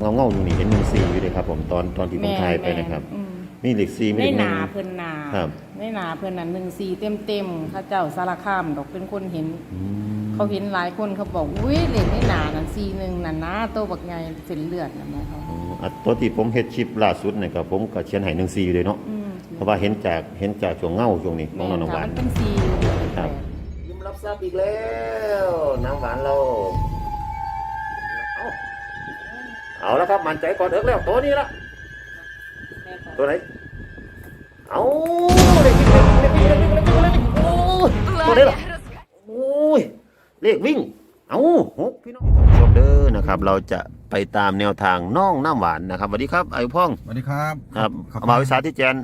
เงาเงาอยู่นี่เห็นหนึ่งซีอยู่เลยครับ ผมตอนตอนที่ผมถ่ายไปนะครับมีเหล็กซีไม่ได้หนาเพิ่นหนาครับไม่หนาเพิ่นน่ะหนึ่งซีเต็มเต็มเข้าเจ้าสารคามดอกเป็นคนเห็นเขาเห็นหลายคนเขาบอกอุ้ยเหล็กไม่หนานั่นซีหนึ่งนั่นนะโตแบบไงเส้นเลือดนะแม่เขาอ๋ออันตัวที่ผมเฮ็ดชิปล่าสุดเนี่ยครับผมก็เชียนไห้หนึ่งซีอยู่เลยเนาะเพราะว่าเห็นจากเห็นจากช่วงเงาช่วงนี้ของน้องำหวาน มันเป็นซีครับ ยิ้มรับทราบอีกแล้ว น้ำหวานเรา เอาแล้วครับ มันใจก่อนเอิกแล้วตัวนี้ละตัวไหน เอาเลขวิ่งเลขวิ่งเลขวิ่งเลขวิ่งเลขวิ่งโอ้ตัวนี้ละโอ้ยเลขวิ่ง เอาหกพี่น้องชมเด้อนะครับ เราจะไปตามแนวทางน้องน้ำหวานนะครับสวัสดีครับไอ้พ่องสวัสดีครับครับมาวิสาที่แจน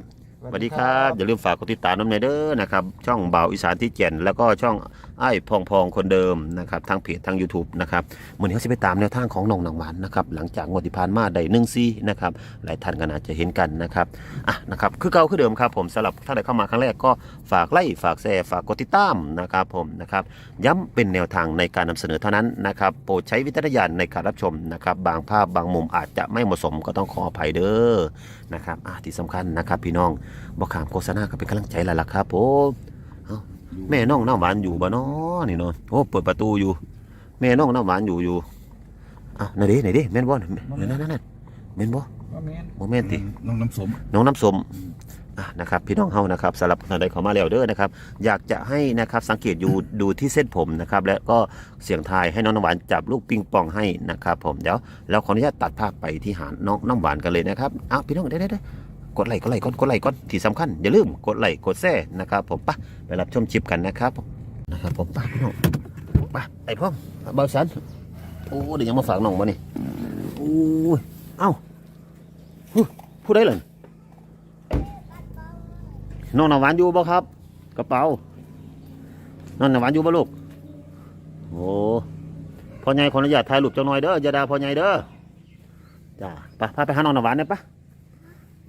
สวัสดีครับ อย่าลืมฝากกดติดตามน้ำในเด้อนะครับ ช่องเบาอีสานที่เจนแล้วก็ช่องไอ้พองพองคนเดิมนะครับทางเพจทาง YouTube นะครับเหมือนเขาจะไปตามแนวทางของน้องหนังหวานนะครับหลังจากงดที่ผ่านมาได้หนึ่งซี่นะครับหลายท่านก็น่าจะเห็นกันนะครับอะนะครับคือเก่าคือเดิมครับผมสำหรับท่านใดเข้ามาครั้งแรกก็ฝากไล่ฝากแชร์ฝากกดติดตามนะครับผมนะครับย้ำเป็นแนวทางในการนำเสนอเท่านั้นนะครับโปรดใช้วิจารณญาณในการรับชมนะครับบางภาพบางมุมอาจจะไม่เหมาะสมก็ต้องขออภัยเด้อนะครับอะที่สำคัญนะครับพี่น้องบอกขามโฆษณาก็เป็นกำลังใจแล้วล่ะครับผม แม่น้องน้ำหวานอยู่บ่เนาะนี่นอนโอ้เปิดประตูอยู่ แม่น้องน้ำหวานอยู่อยู่อะไหนดิไหนดิแม่นบ่นั่นนั่นนั่นแม่นบ่บ่เมนติน้องน้ำสมน้องน้ำสมอะนะครับพี่น้องเฮานะครับสำหรับคนใดขอมาแล้วเด้อนะครับ อยากจะให้นะครับสังเกตอยู่ดูที่เส้นผมนะครับและก็เสียงทายให้น้องน้ำหวานจับลูกปิงปองให้นะครับผมเดี๋ยวเราขออนุญาตตัดภาพไปที่หาน้องน้ำหวานกันเลยนะครับอ้าพี่น้องได้ได้ กดไลค์กดไลค์กดกดไลค์กดที่สำคัญ อย่าลืมกดไลค์กดแชร์นะครับผมปะไปรับชมชิปกันนะครับนะครับผมปะปไอพ่อเบาสันโอ้เดี๋ยวยังมาฝากน้องมานี่โอ้เอ้าผู้ได้เลยน้องหนาวานอยู่บ่ครับ กระเป๋าน้องหนาวานอยู่บ่ลูกโอ้พ่อใหญ่ขออนุญาตถ่ายรูปเจังหน่อยเด้ออย่าด่าพ่อใหญ่เด้อจ้าไปพาไปหาน้องนาวานได้ปะ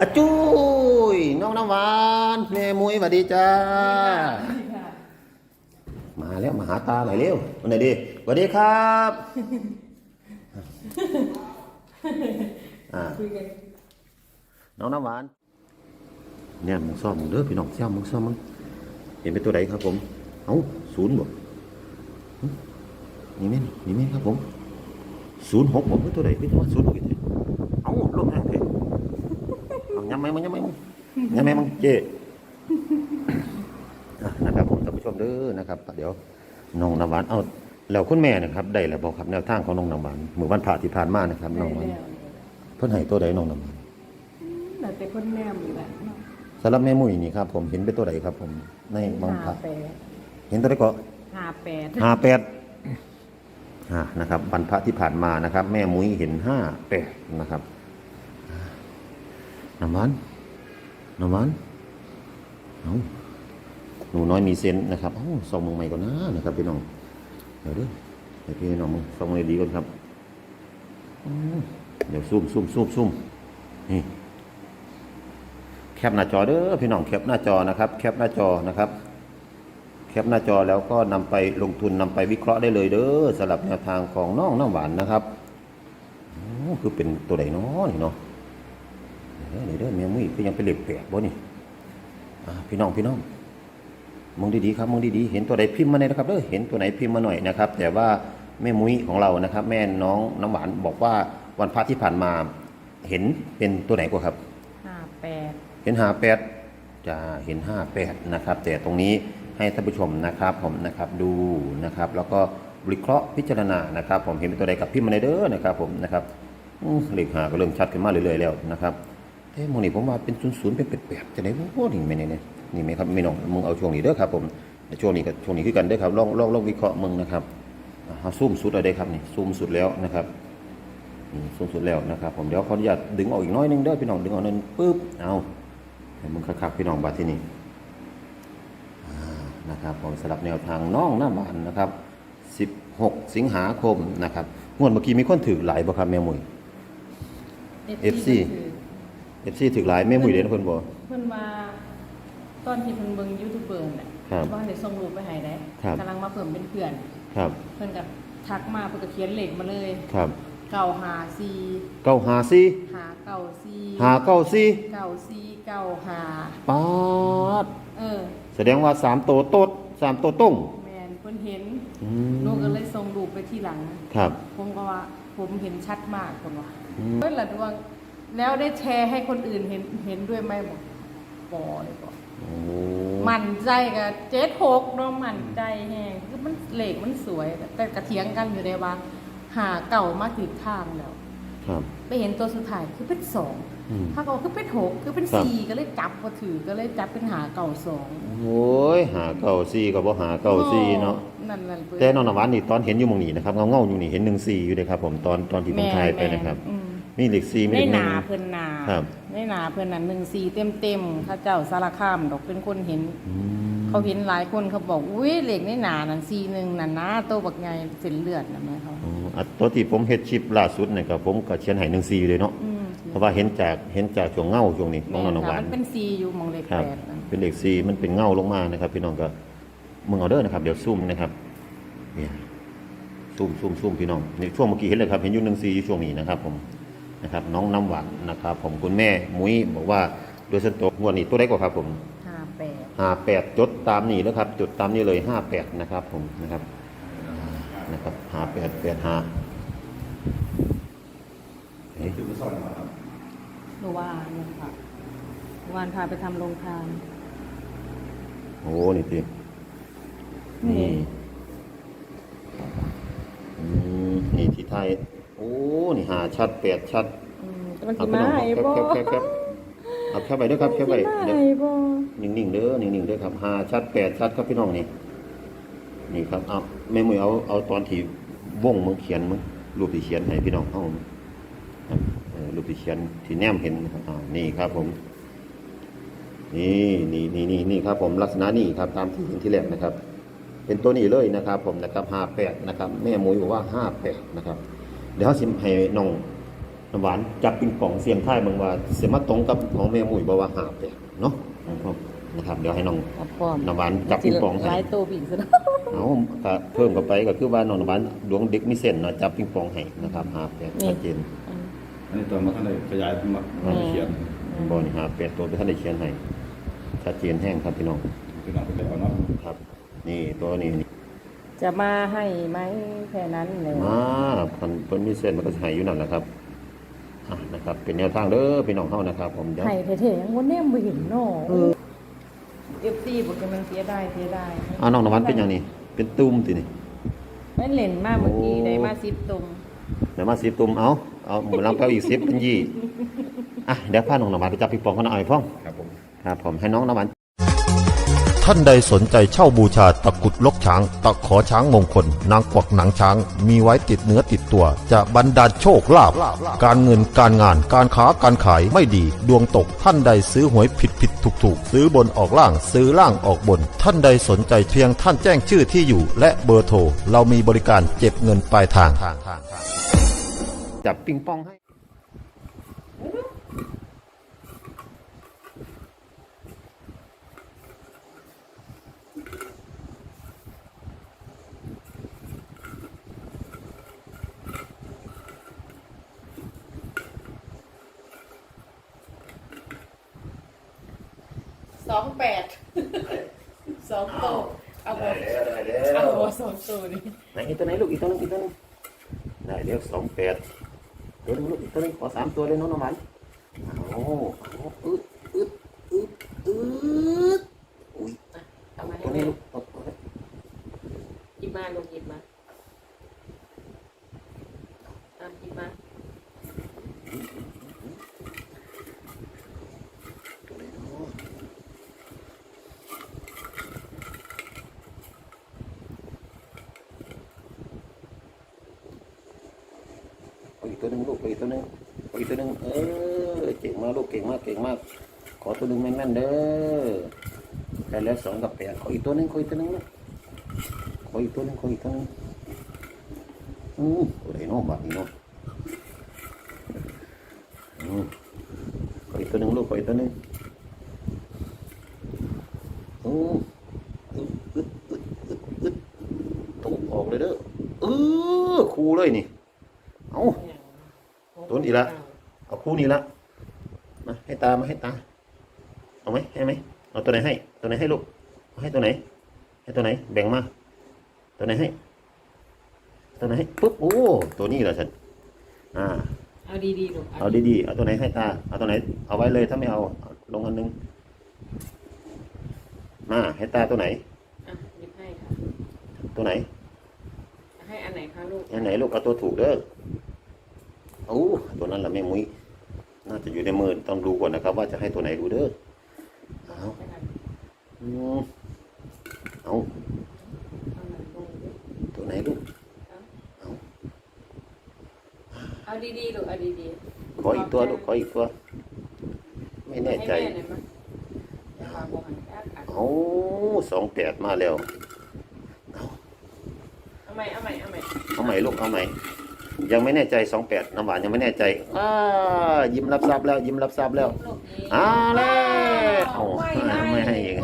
อะจุ้ยน้องน้ำหวานแม่มุ้ยสวัสดีจ้า มาแล้วมาหาตาหน่อยเร็ววันไหนดีสวัสดีครับอ่าคุยกันน้องน้ำหวาน เนี่ยมึงซ่อมมึงเด้อพี่น้องเสี่ยมมึงซ่อมมึงเห็นเป็นตัวใดครับผมเอ้าศูนย์บ่หึนี่แม่นนี่แม่นครับผมศูนย์หกผมเป็นตัวใดพี่ตัวศูนย์หกอีกทีเอ้าลงแห้งเถอะเอาย้ำไมมึงย้ำไหมมึงย้ำไหมมึงเจ๊นะครับผมท่านผู้ชมเด้อนะครับเดี๋ยวน้องน้ำหวานเอาแล้วคุณแม่นะครับได้แล้วบอกครับแนวทางของน้องน้ำหวานเมื่อวันผ่าที่ผ่านมานะครับน้องน้ำหวานเพิ่นให้ตัวใดน้องน้ำหวานแต่แต่คนแนมอยู่แหละสำหรับแม่มุ้ยนี่ครับผมเห็นเป็นตัวใดครับ ผมในบางหาผักแปดเห็นตัวใดก็ห้าแปดห้าแปดอ่านะครับบรรพระที่ผ่านมานะครับ แม่มุ้ยเห็นห้าแปดนะครับ น้ำหวานน้ำหวานเอาหนูน้อยมีเซนนะครับเอ้าส่องมือใหม่ก่อนนะนะครับพี่น้องเดี๋ยวเด้อเดี๋ยวพี่น้องส่องมือดีก่อนครับเดี๋ยวซูมซูมซูมซูมนี่แคปหน้าจอเด้อพี่น้องแคปหน้าจอนะครับ แคปหน้าจอนะครับ แคปหน้าจอแล้วก็นำไปลงทุนนำไปวิเคราะห์ได้เลยเด้อสำหรับแนวทางของน้องน้ำหวานนะครับโอ้คือเป็นตัวใดเนาะนี่เนาะ เด้อนี่เด้อแม่มุ้ยก็ยังเป็นเหล็กแปลกบ่นี่อ่าพี่น้องพี่น้องมองดีๆครับมองดีๆเห็นตัวใดพิมพ์มาเลยนะครับเด้อเห็นตัวไหนพิมพ์มาหน่อยนะครับ แต่ว่าแม่มุ้ยของเรานะครับ แม่น้องน้ำหวานบอกว่าวันพระที่ผ่านมาเห็นเป็นตัวไหนกว่าครับหาแปดเห็นห้าแปดจะเห็นห้าแปดนะครับ แต่ตรงนี้ให้ท่านผู้ชมนะครับผมนะครับดูนะครับ แล้วก็วิเคราะห์พิจารณานะครับ ผมเห็นเป็นตัวใดกับพี่มาในเด้อนะครับ ผมนะครับอื้อเลขหาก็เริ่มชัดขึ้นมาเรื่อยๆแล้วนะครับ เอ้โมนี่ผมว่าเป็นศูนย์ศูนย์เป็นแปดๆจะได้โอ้นี่ไม่เนี่ยเนี่ยนี่ไหมครับไม่น้องมึงเอาช่วงนี้เด้อครับผมช่วงนี้กับช่วงนี้คือกันเด้อครับลองลองลองวิเคราะห์มึงนะครับอ่าเอาซูมสุดเอาได้ครับนี่ซูมสุดแล้วนะครับนี่สูงสุดแล้วนะครับผมเดี๋ยวขออนุญาตดึงออกอีกน้อยหนึงเด้อพี่น้องดึงออกหนึงปึ๊บเอาให้มึงคักๆพี่น้องบาดที่นี่อ่านะครับผมสำหรับแนวทางน้องหน้าบ้านนะครับ 16 สิงหาคมนะครับงวดเมื่อกี้มีคนถือหลายบ่ครับแม่มุย FC เอฟซีถือหลายแม่มุยเด่นคนบ่ เพิ่นมาตอนที่เพิ่นเบิ่งยูทูบเบอร์น่ะครับว่าได้ส่งรูปไปให้ได้ครับ กำลังมาเพิ่มเป็นเพื่อน ครับ เพิ่นก็ทักมาเพิ่นก็เขียนเลขมาเลยครับเก่าหาซีเก้าหาซี่หาเก่าซีหาเก้าซี่เก่าซีเก่าหาป๊าดเออ แสดงว่าสามโตโตดสามโตวต้งแม่นเพิ่นเห็นอืหนูมก็เลยส่งรูปไปที่หลัง ครับ ผมก็ว่าผมเห็นชัดมากคนว่าอืม เพิ่นละดวง แล้วได้แชร์ให้คนอื่นเห็นเห็นด้วยไหมบอกบอเลยบอกโอ้มั่นใจกับเจ๊หกเนาะมั่นใจแฮงคือมันเหล็กมันสวย แต่กระเทียงกันอยู่ได้ว่า หาเก่ามาถึงทางแล้ว ครับ ไปเห็นตัวสุดท้ายคือเป็นสองอืม ถ้าเขาคือเป็นหกคือเป็นครับ สี่ก็เลยจับมาถือก็เลยจับเป็นหาเก่าสองโอ้ยหาเก้าซี่ก็บ่หาเก้าซี่เนาะ นั่นนั่นเพิ่แต่น้องน้ำหวานนี่ตอนเห็นอยู่หมองนี้นะครับเงาเงาๆอยู่นี่เห็นหนึ่งซี่อยู่เลยครับผมตอนตอนที่ผมถ่ายไปนะครับอืม มีเหล็กซี่มีได้เหล็กหหนึ่นางเพิ่นหนาครับได้หนาเพิ่นนั่นหนึ่งสี่เต็มเต็มๆข้าเจ้าสารคามดอกเป็นคนเห็น อืมเขาเห็นหลายคนเขาบอกอุ้ยเหล็กในหนานั่นสี่หนึ่งนั่นนะโตบักใหญ่เส้นเลือดนะแม่เขาอ๋ออะตัวที่ผมเฮ็ดชิปล่าสุดเนี่ยก็ผมก็เขียนให้หนึ่งซี่เลยเนาะอืมเพราะว่าเห็นจากเห็นจากช่วงเงาช่วงนี้ของน้องน้ำหวานมันเป็นซีอยู่หมองเหล็กครับ แปดนะ เป็นเหล็กซีมันเป็นเงาลงมานะครับ พี่น้องก็มึงเอาเด้อนะครับเดี๋ยวซูมนะครับเนี่ยซูมซูมซูมพี่น้องในช่วงเมื่อกี้เห็นเลยครับเห็นอยูหนึ่งซีอยู่ช่วงนี้นะครับผม นะครับน้องน้ำหวานนะครับ ผมคุณแม่มุ้ยบอกว่าโดยส่วนตัวงวดนี้ตัวได้กว่าครับผมห้าแปดห้าแปดจดตามนี่นะครับจดตามนี้เลยห้าแปดนะครับ ผมนะครับนะครับห้าแปดแปดห้าเฮ้ยหนูว่าเนี่ยค่ะหนูวานพาไปทำโรงทานโอ้นี่สินี่นี่อืมนี่ที่ไทย โอ้นี่หาชัดแปดชัดอืมแต่มันเอาสิไปมาลองให้แคบบ่แคบแคบแคบเอาแคบไปเด้อครับแคบไปสิมาเดี๋ยวให้บ่นิ่งๆเด้อนิ่งๆเด้อครับหาชัดแปดชัดครับพี่น้องนี่นี่ครับเอาแม่มือเอาเอาตอนที่วงมึงเขียนมึงรูปที่เขียนให้พี่น้องเอาครับเออรูปที่เขียนที่แนมเห็นนะครับอ่านี่ครับผม นี่นี่นี่นี่นี่ครับผมลักษณะนี่ครับตามที่เห็นที่แรกนะครับ เป็นตัวนี้เลยนะครับ ผมนะครับห้าแปดนะครับ แม่หมุยบอกว่าห้าแปดนะครับเดี๋ยวเขาสิให้น้องน้ำหวานจับปิงปองเสียงท้ายเบางว่าเสียมาตรงกับของแม่หมุยบอกว่าห้าแปดเนาะนะครับ เดี๋ยวให้น้องครับพร้อมน้ำหวานจับปิงปองหให้ลายโตปีกซะเนาะเอาก็เพิ่มเข้าไปก็คือว่าน้องน้ำหวานดวงเด็กมีเส้นเนาะจับปิงปองให้นะครับห้าแปดชัดเจนอืมอันนี้ตอนมาท่านได้ขยายมามาเขียนบอนี่ห้าแปดตัวที่ท่านได้เขียนให้ชัดเจนแห้งครับพี่น้องพี่น้องเป็นแบบเนาะครับ นี่ตัวนี้นี่ จะมาให้ไหมแค่นั้นเลยมาพันเพิ่นมีเส้นมันก็สิให้อยู่นั่นแหละครับอะนะครับ เป็นแนวทางเด้อพี่น้องเฮานะครับ ผมเดี๋ยวให้เท่ๆยังวันนี้ไม่เห็นเนาะเอฟซีบอกจะมันเสียได้เสียได้อ้าวน้องนวันเป็นอย่างนี้เป็นตุ้มตินี่ไม่เล่นมากเมื่อกี้โอ้ได้มาสิบตุ่มเดี๋ยวมาสิบตุ้มเอาเอาหมุนลังเก้าอีกสิบเป็นยี่อะเดี๋ยวพาน้องนวันไปจับปิงปองกันหน่อยพ่องครับผมครับผมให้น้องนวัน ท่านใดสนใจเช่าบูชาตะกุดลกช้าง ตะขอช้างมงคล นางกวักหนังช้าง มีไว้ติดเนื้อติดตัว จะบรรดาลโชคลาภการเงินการงานการค้าการขายไม่ดี ดวงตกท่านใดซื้อหวยผิดผิดถูกถูกซื้อบนออกล่างซื้อล่างออกบน ท่านใดสนใจเพียงท่านแจ้งชื่อที่อยู่ และเบอร์โทรเรามีบริการเก็บเงินปลายทางจับปิงปองให้ สองแปดสองโตเอาบอเอาบอสองโตนี่ไหนอีกตัวไหนลูกอีกตัวนึงอีกตัวนึงได้เดี๋ยวสองแปดเดี๋ยวลูกอีกตัวนึงขอสามตัวเลยน้องนวันเอาเอาอึดอึดอึดอึดอุ้ยเอามาให้ตัวแม่นี้ลูกเอาเอาหยิบมาลูกหยิบมาตามหยิบมา เอาอีก ตัวหนึ่งลูกขออีกตัวหนึ่งขออีกตัวหนึ่งเออเก่งมากลูกเก่งมากเก่งมาก ขอตัวหนึ่งแม่นๆเด้อได้แล้วสองกับแปดขออีกตัวหนึ่งขออีกตัวหนึ่งลูกขออีกตัวหนึ่งขออีกตัวหนึ่งอืมตัวไหนเนาะบาทนี้นาะอืมขออีกตัวหนึ่งลูกขออีกตัวหนึ่งอืมอึดอึดอึดอึดอึดตกออกเลยเด้อเออคูเลยนี่ ตัวนี้ละเอาคู่นี้ละมาให้ตามาให้ตาเอาไหมให้ไหมเอาตัวไหนให้ ตัวไหนให้ลูกเอาให้ตัวไหน ให้ตัวไหน แบ่งมาตัวไหนให้ ตัวไหนให้ปุ๊บโอ้ตัวนี้เหรอฉันอ่าเอาดีๆลูกเอาดีๆเอาตัวไหนให้ตาเอาตัวไหน เอาไว้เลยถ้าไม่เอาเอาลงอันหนึงมาให้ตาตัวไหนอะหยิบให้ค่ะตัวไหน ให้อันไหนคะลูกอันไหนลูกเอาตัวถูกเด้อ โอ้ตัวนั้นแหละแม่มุ้ยน่าจะอยู่ในมือต้องดูก่อนนะครับ ว่าจะให้ตัวไหนดูเด้อเอาให้อันอืมเอาเอาไหนลงดิตัวไหนลูกเอาดีๆลูกเอาดีๆขออีกตัวลูกขออีกตัว ไม่แน่ใจให้ม่หน่อยมั้ยเดี๋ยววางบนหันแป๊บอะเอาสองแปดมาแล้วเอาใหม่เอาใหม่เอาใหม่เอาใหม่ลูกเอาใหม่ ยังไม่แน่ใจสองแปดน้ำหวานยังไม่แน่ใจอ้ายิ้มรับทราบแล้ว ยิ้มรับทราบแล้วลูกนี้เอาแล้วเอาไม่ให้ไม่ให้อีก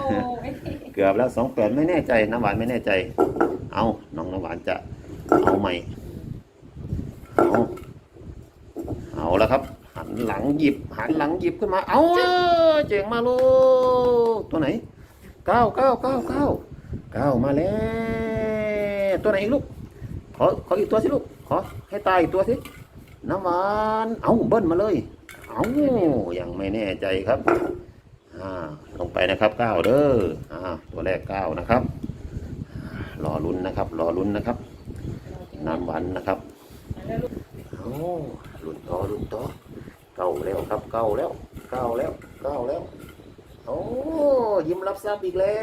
เกือบแล้วสองแปดไม่แน่ใจน้ำหวานไม่แน่ใจ เอาน้องน้ำหวานจะเอาใหม่เอาเอาแล้วครับ หันหลังหยิบ หันหลังหยิบขึ้นมา เอาเจ๋งมาลูกตัวไหนเก้าเก้าเก้าเก้าเก้ามาแล้วตัวไหนอีกลูกขอขออีกตัวสิลูก ขอให้ตายตัวสิน้ำหวานเอาเบิ้ลมาเลย เอายังไม่แน่ใจครับอ่าลงไปนะครับเก้าเด้ออ่าตัวแรกเก้านะครับรอลุ้นนะครับ รอลุ้นนะครับน้ำหวานนะครับเอาลุ้นต่อลุ้นต่อเก้าแล้วครับเก้าแล้วเก้าแล้วเก้าแล้วโอ้ยิ้มรับทรัพย์อีกแล้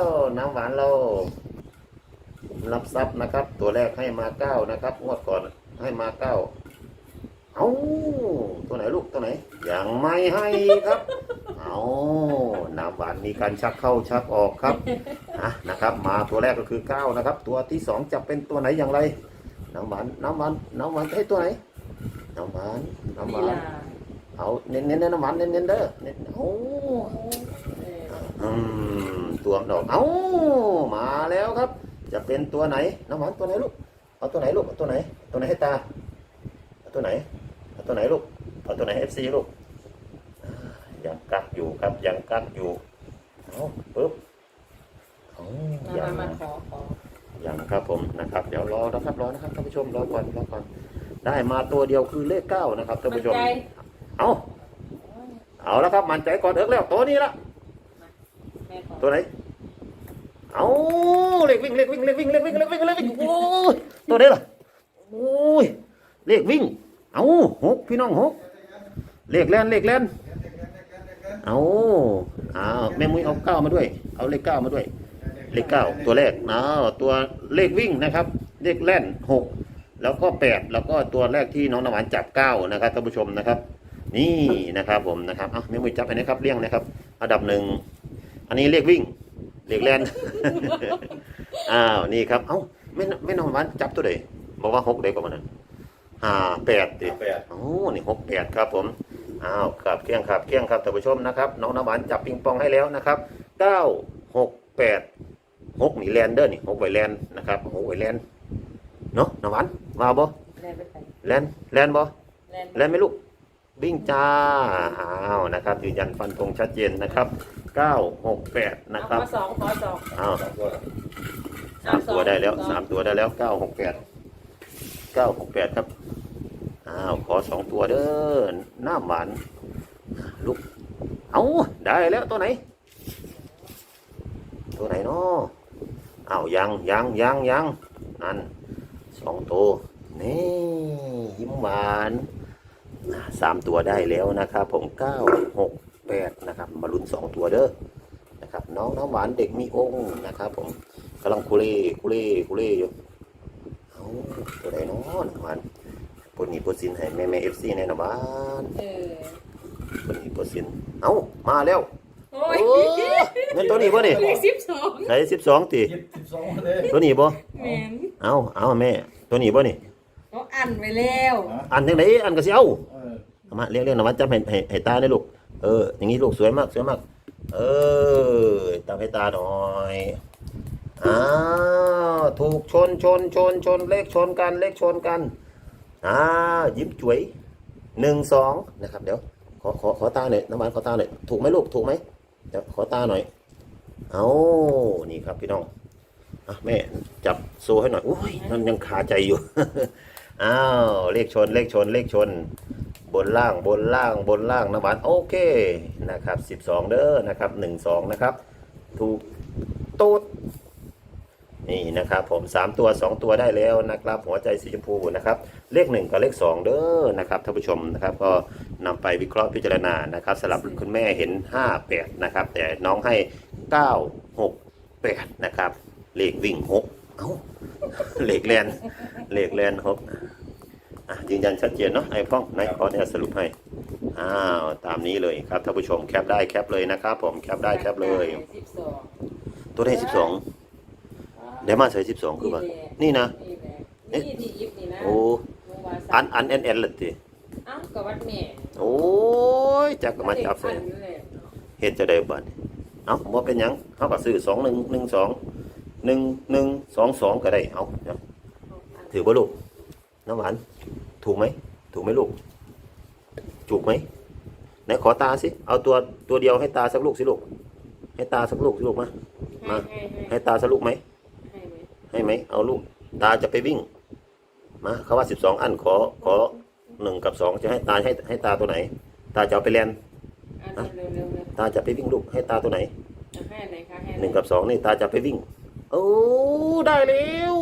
ว น้ำหวานเรา รับทรัพย์นะครับ ตัวแรกให้มาเก้านะครับงวดก่อนให้มาเก้าเอาตัวไหนลูกตัวไหนยังไม่ให้ครับ เอาน้ำหวานมีการชักเข้าชักออกครับอะนะครับ มาตัวแรกก็คือเก้านะครับ ตัวที่สองจะเป็นตัวไหนอย่างไร น้ำหวานน้ำหวานน้ำหวานจะให้ตัวไหนน้ำหวานน้ำหลีวานลาเอาเน้นเน้นๆน้ำหวานเน้นเน้นๆเด้อเน้นโอ้เอออืมตัวดอกเอามาแล้วครับ จะเป็นตัวไหนน้ำหวานตัวไหนลูกเอาตัวไหนลูกเอาตัวไหน ตัวไหนให้ตาเอาตัวไหนเอาตัวไหนลูกเอาตัวไหนเอฟซีลูกอ่ายังกักอยู่ครับยังกักอยู่เอาปึ๊บเอามายัมางมาขอขอยังครับผมนะครับ เดี๋ยวรอนะครับรอนะครับท่านผู้ชมรอก่อนรอก่อนได้มาตัวเดียวคือเลขเก้านะครับท่านผู้ชม ใจเอาเอาแล้วครับมั่นใจก่อนเอิกแล้วตัวนี้ละแม่ขอตัวไหน เอาเลขวิ่งเลขวิ่งเลขวิ่งเลขวิ่งเลขวิ่งเลขวิ่งโอ้ยตัวไหนล่ะโอ้ยเลขวิ่ง เอาหกพี่น้องหกเลขแลนเลขแลนเอาเอาแม่มุ้ยเอาเก้ามาด้วย เอาเลขเก้ามาด้วย เลขเก้าตัวแรกนะตัวเลขวิ่งนะครับ เลขแล่นหกแล้วก็แปดแล้วก็ตัวแรกที่น้องน้ำหวานจับเก้านะครับท่านผู้ชมนะครับ นี่นะครับผมนะครับอะแม่มุ้ยจับไปนะครับเรียงนะครับ อันดับหนึ่งอันนี้เลขวิ่ง เลขแล่นอ้าวนี่ครับ เอ้าไม่นไม่น้องน้ำหวานจับตัวใดบอกว่าหกเด็กกว่ามันนั้นห้าแปดดิแปดโอ้นี่หกแปดครับผมอ้าวครับเที่ยงครับเที่ยงครับท่านผู้ชมนะครับน้องน้ำหวานจับปิงปองให้แล้วนะครับเก้าหกแปดหกนี่แลนเดอร์นี่หกไวแลนนะครับหกไวแลนเนาะน้ำหวานมาบ่แล่นไปใส่แลนแลนบ่แล่นแลนไหมลูกวิ่งจ้าอ้าวนะครับยืนยันฟันธงชัดเจนนะครับ เก้าหกแปดนะเอาครับขอสองขอสองอ้าวสามตัวสามตัวได้แล้วสามตัวได้แล้วเก้าหกแปดเก้าหกแปดครับอ้าวขอสองตัวเด้อน้ำหวานลูกเอาได้แล้วตัวไหน ตัวไหนเนาะอ้าวยังยังยังยังนั่นสองตัวนี่ยิ้มหวานอ่าสามตัวได้แล้วนะครับผมเก้าหก แปดนะครับมาลุ้นสองตัวเด้อนะครับ น้องน้ำหวานเด็กมีองค์นะครับผมกำลังคุเล่คุเล่คุเล่อยู่เอาตัวไหนเนาะน้ำหวานปนหนีปนสินให้แม่แม่ FC แน่นอนบ้านเออปนหนีปนสินเอ้ามาแล้วโอ้ยโอ้เงินตัวนี้บ่นี่เลขสิบสองใช้12ติยี่สิบสองเลยตัวนี้บ่แม่นเอาเอาแม่ตัวนี้บ่นี่เขาอันไว้แล้ว อันจังไดอันก็สิเอาเออเอามาเรียกเรียกนวัดจับให้ให้ให้ตาได้ลูก เออ อย่างนี้ลูกสวยมากสวยมาก เออตามให้ตาหน่อยอ้าวถูกชนชนชนชนเลขชนกันเลขชนกันอ่ายิ้มจุ๋ยหนึ่งสองนะครับ เดี๋ยวขอขอขอตาหน่อยน้ำหวานขอตาหน่อยถูกไหมลูกถูกไหมเดี๋ยวขอตาหน่อย เอานี่ครับพี่น้องอะแม่จับโซ่ให้หน่อยอุ้ยมันยังคาใจอยู่อ้าวเลขชนเลขชนเลขชน บนล่างบนล่างบนล่างน้ำหวานโอเคนะครับ 12 เด้อนะครับ 12 นะครับ ถูกตูดนี่นะครับผม 3 ตัว 2 ตัวได้แล้วนะครับ หัวใจสีชมพูนะครับ เลข 1 กับเลข 2 เด้อนะครับท่านผู้ชมนะครับ ก็นำไปวิเคราะห์พิจารณานะครับสำหรับคุณแม่เห็น 5 8 นะครับ แต่น้องให้ 9 6 8 นะครับ เลขวิ่ง 6 เอ้า เลขแลนเลขแลน6 ยืนยันชัดเจนเนาะไอ้พ้องไหนขอเนี่ยสรุปให้อ้าวตามนี้เลยครับท่านผู้ชมแคปได้แคปเลยนะครับผมแคปได้แคปเลย สิบสองตัวได้สิบสองได้มาใส่สิบสองคือว่านี่นะ นี่แหละนี่ที่ยิบนี่นะโอ้เมื่อวานอันอันแอนแอนเลยทีเอ้ากับวัดแม่โอ้ยจักก็มาจับใส่ อันนั่นแหละเฮ็ดจะได้บัดเอ้าบ่เป็นหยังเขาก็ซื้อสองหนึ่งหนึ่งสองหนึ่งหนึ่งสองสองก็ได้ เอาเดี๋ยวถือบ่ลูกน้ำหวาน ถูกไหมถูกไหมลูก ถูกไหมไหนขอตาสิ เอาตัวตัวเดียวให้ตาสักลูกสิลูก ให้ตาสักลูกสิลูกมา มา ให้ให้ให้ตาสักลูกไหมให้ไหม ให้ไหม เอาลูก ตาจะไปวิ่ง มาเขาว่าสิบสองอันขอขอหนึ่งกับสองจะให้ตาให้ให้ตาตัวไหน ตาจะเอาไปเรียนอันเร็วเร็วเร็วตาจะไปวิ่งลูก ให้ตาตัวไหนเอาให้ไหนคะให้หนึ่งกับสองนี่ตาจะไปวิ่ง โอ้ ได้แล้ว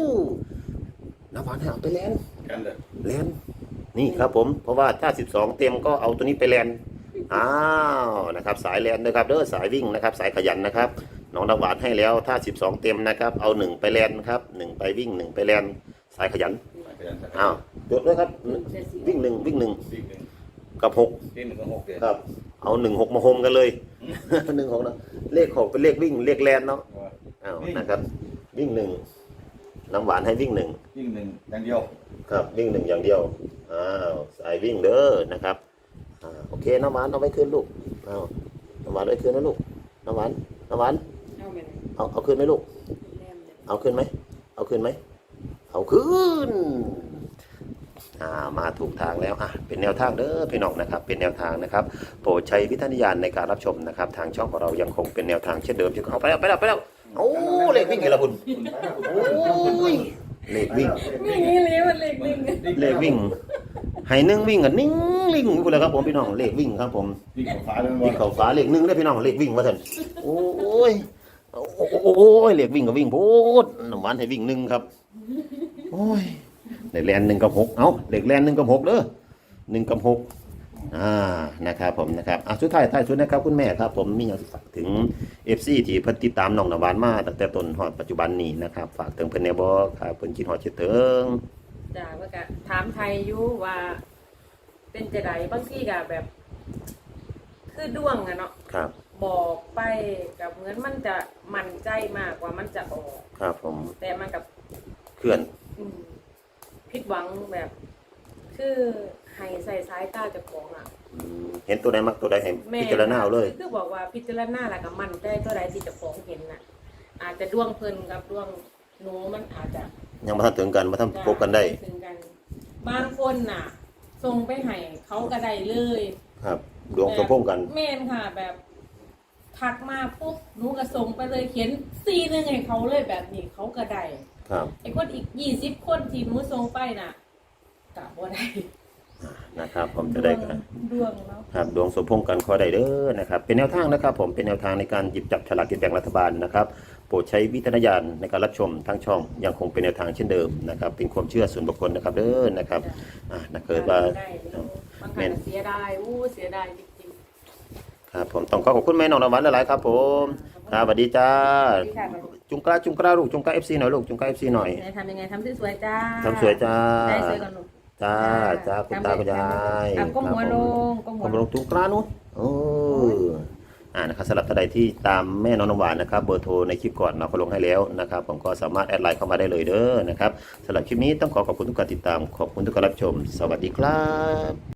น้ำหวานให้เอาไปเรียน กันเลยเรียนนี่ครับผม เพราะว่าถ้าสิบสองเต็มก็เอาตัวนี้ไปเรียนอ้าวนะครับสายเรียนนะครับเด้อสายวิ่งนะครับ สายขยันนะครับน้องน้ำหวานให้แล้วถ้า 12 เต็มนะครับ เอาหนึ่งไปแลนครับหนึ่งไปวิ่งหนึ่งไปแลนสายขยันขยันสักอ้าวจดด้วยครับวิ่งหนึ่งวิ่งหนึ่งวิ่งหนึ่งกับหกวิ่งหนึ่งกับหกเดือนครับ เอาหนึ่งหกมาโฮมกันเลยหนึ่งหกนะเลขหกเป็นเลขวิ่งเลขแลนเนาะอ้าวนะครับวิ่งหนึ่ง น้ำหวานให้วิ่งหนึ่งวิ่งหนึ่งอย่างเดียวครับวิ่งหนึ่งอย่างเดียวอ้าวสายวิ่งเด้อนะครับอ่าโอเคน้ำหวานเอาไว้คืนลูกเอาน้ำหวานเอาไว้คืนนะลูกน้ำหวานน้ำหวานเอาไปไหนเอาเอาคืนไหมลูก แนมเนี่ยเอาขึ้นไหม เอาขึ้นไหม เอาขึ้น อ่า มาถูกทางแล้ว อะ เป็นแนวทางเด้อพี่น้องนะครับ เป็นแนวทางนะครับ โปรดใช้วิจารณญาณในการรับชมนะครับ ทางช่องของเรายังคงเป็นแนวทางเช่นเดิมที่เอาไปแล้วไปแล้วไปแล้ว โอ้เลขวิ่งไงล่ะคุณโอ้ยเลขวิ่งวิ่งนี่เลยมันเล็กหนึ่งเลขวิ่งให้หนึ่งวิ่งกับนิ่งลิงไปเลยครับผมพี่น้องเลขวิ่งครับผมวิ่งของฟ้าเลยวิ่งเข้าฟ้าเลขหนึ่งได้อพี่น้องเลขวิ่งว่าท่านโอ้ยโอ้โอ้โอ้ยเลขวิ่งกับวิ่งโพดน้ำหวานให้วิ่งหนึ่งครับโอ้ยเลขแลนหนึ่งกับหกเอ้าเลขแลนหนึ่งกับหกเด้อหนึ่งกับหก อ่านะครับผมนะครับอะสุดท้ายท้ายสุดนะครับคุณแม่ครับ ผมมีอยากฝากถึงเอฟซีที่เพิ่นติดตามน้องน้ำหวานมาตั้งแต่ต้นฮอดปัจจุบันนี้นะครับฝากถึงเพิ่นแหน่บ่ครับเพิ่นคิดฮอดคิดถึงจ้าว่าก็ถามไทยอยู่ว่า เป็นจะไดบางทีก็แบบ คือดวงอะเนาะครับบอกไปกับเหมือนมันจะมั่นใจมากกว่ามันจะออก ครับผมแต่มันกับเคลื่อนอืมผิดหวังแบบ คือให้ใส่สายตาเจะของอะอืมเห็นตัวใดมักตัวใดให้แม่พิจารณาเอาเลย คือบอกว่าพิจารณาแล้วก็มั่นใจตัวใดที่เจะของเห็นน่ะ อาจจะดวงเพิ่นกับดวงหนูมันอาจจะ ยังบ่ทันถึงกันบ่ทันพบกันได้ถึงกันบางคนน่ะส่งไปให้เขาก็ได้เลยครับ ดวงสมพงษ์กัน แม่นค่ะ แบบทักมาปุ๊บหนูก็ส่งไปเลยเขียนซีหนึงให้เขาเลยแบบนี้เขาก็ได้ครับไอ้คนอีกยี่สิบคนที่หนูส่งไปน่ะ กะบ่ได้นะครับผมจะได้กันดวงเนาะครับดวงสมพงษ์กันขอได้เด้อนะครับ เป็นแนวทางนะครับ ผมเป็นแนวทางในการหยิบจับฉลากกินแบ่งรัฐบาลนะครับโปรดใช้วิจารณญาณในการรับชมทางช่องยังคงเป็นแนวทางเช่นเดิมนะครับ เป็นความเชื่อส่วนบุคคลนะครับเด้อนะครับอ่าถ้าเกิดว่าได้เนอะบางครั้งก็เสียดายอู้เสียดายจริงครับผมต้องขอขอบคุณแม่น้องนวันหลายๆครับ ผมครับสวัสดีจ้าๆดีค่ะจุงกล้าจุงกล้าลูกจุงกล้าเอฟซีหน่อยลูกจุงกล้าเอฟซีหน่อยไหนทำยังไงทำสวยๆจ้าทำสวยจ้าได้สวยก่อนลูก จ้าจ้าคุณตาคุณยายอะก้มหัวลงก้มผหัวมลลงงตรงกลางนู้นโอ้อ่านะครับสำหรับท่านใดที่ตามแม่น้องน้ำหวานนะครับเบอร์โทรในคลิปก่อนเราก็ลงให้แล้วนะครับ ผมก็สามารถแอดไลน์เข้ามาได้เลยเด้อนะครับสำหรับคลิปนี้ต้องขอขอบคุณทุกการติดตามขอบคุณทุกการรับชม สวัสดีครับ